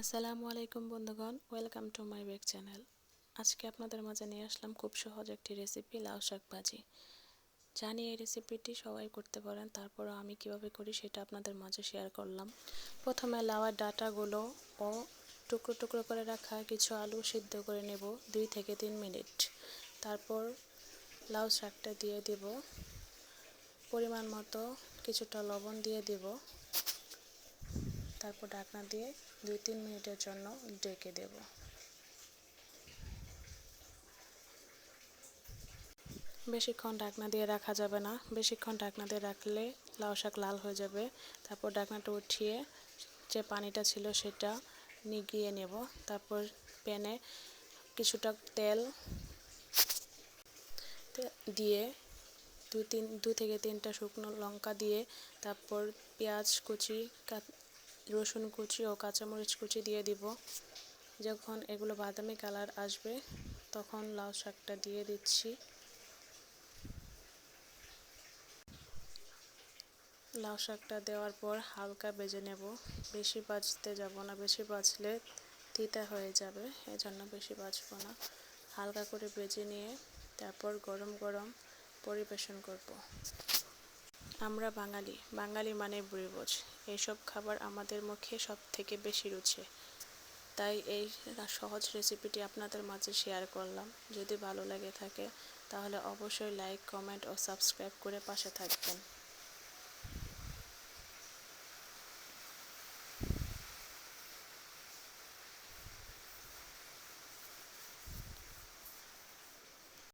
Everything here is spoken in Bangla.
আসসালামু আলাইকুম বন্ধুগণ, welcome to my back channel. আজকে আপনাদের মাঝে নিয়ে আসলাম খুব সহজ একটি রেসিপি, লাউ শাক ভাজি। জানি এই রেসিপিটি সবাই করতে পারেন, তারপরও আমি কীভাবে করি সেটা আপনাদের মাঝে শেয়ার করলাম। প্রথমে লাউয়ের ডাটাগুলো ও টুকরো টুকরো করে রাখা কিছু আলু সিদ্ধ করে নেব দুই থেকে তিন মিনিট। তারপর লাউ শাকটা দিয়ে দেব। পরিমাণ মতো কিছুটা লবণ দিয়ে দেব। তারপর ঢাকনা দিয়ে দুই তিন মিনিটের জন্য ডেকে দেব। বেশিক্ষণ ঢাকনা দিয়ে রাখা যাবে না। বেশিক্ষণ ঢাকনা দিয়ে রাখলে লাউ শাক লাল হয়ে যাবে। তারপর ঢাকনাটা উঠিয়ে যে পানিটা ছিল সেটা নিগিয়ে নেব। তারপর প্যানে কিছুটা তেল দিয়ে দু তিন, দু থেকে তিনটা শুকনো লঙ্কা দিয়ে তারপর পেঁয়াজ কুচি রসুন কুচি ও কাঁচামরিচ কুচি দিয়ে দিব। যখন এগুলো বাদামি কালার আসবে, তখন লাউ শাকটা দিয়ে দিচ্ছি। লাউ শাকটা দেওয়ার পর হালকা বেজে নেব। বেশি বাজতে যাব না, বেশি বাজলে তিতা হয়ে যাবে, এজন্য বেশি বাজবো না। হালকা করে বেজে নিয়ে তারপর গরম গরম পরিবেশন করব। আমরা বাঙালি। বাঙালি মানে বুড়িভোজ এইসব খাবার আমাদের মুখে সব থেকে বেশি রুচে। তাই এই সহজ রেসিপিটি আপনাদের মাঝে শেয়ার করলাম। যদি ভালো লাগে থাকে, তাহলে অবশ্যই লাইক, কমেন্ট ও সাবস্ক্রাইব করে পাশে থাকবেন।